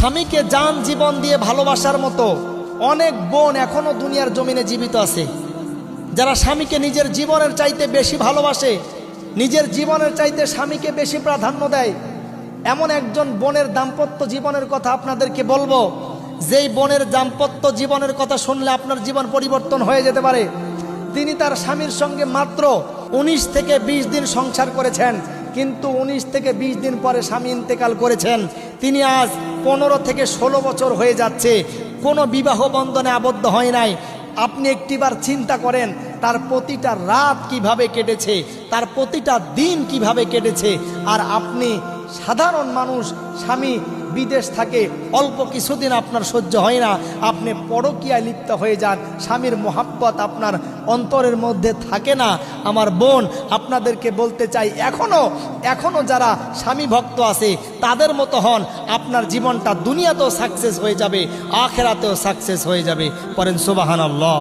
স্বামীকে যান জীবন দিয়ে ভালোবাসার মতো অনেক বোন এখনও দুনিয়ার জমিনে জীবিত আছে। যারা স্বামীকে নিজের জীবনের চাইতে বেশি ভালোবাসে, নিজের জীবনের চাইতে স্বামীকে বেশি প্রাধান্য দেয়, এমন একজন বোনের দাম্পত্য জীবনের কথা আপনাদেরকে বলব। যেই বোনের দাম্পত্য জীবনের কথা শুনলে আপনার জীবন পরিবর্তন হয়ে যেতে পারে। তিনি তার স্বামীর সঙ্গে মাত্র উনিশ থেকে ২০ দিন সংসার করেছেন, কিন্তু উনিশ থেকে ২০ দিন পরে স্বামী ইন্তেকাল করেছেন। তিনি আজ পনেরো থেকে ষোলো বছর হয়ে যাচ্ছে। কোনো বিবাহ বন্ধনে আবদ্ধ হয় নাই। আপনি একটিবার চিন্তা করেন, তার প্রতিটা রাত কীভাবে কেটেছে, তার প্রতিটা দিন কীভাবে কেটেছে। আর আপনি সাধারণ মানুষ, স্বামী বিদেশ থাকে, অল্প কিছুদিন আপনার সহ্য হয় না, আপনি পরকীয়ায় লিপ্ত হয়ে যান, স্বামীর মোহাব্বত আপনার অন্তরের মধ্যে থাকে না। আমার বোন, আপনাদেরকে বলতে চাই, এখনও এখনও যারা স্বামী ভক্ত আছে, তাদের মতো হন, আপনার জীবনটা দুনিয়াতেও সাকসেস হয়ে যাবে, আখেরাতেও সাকসেস হয়ে যাবে। পরেন সুবাহান আল্লাহ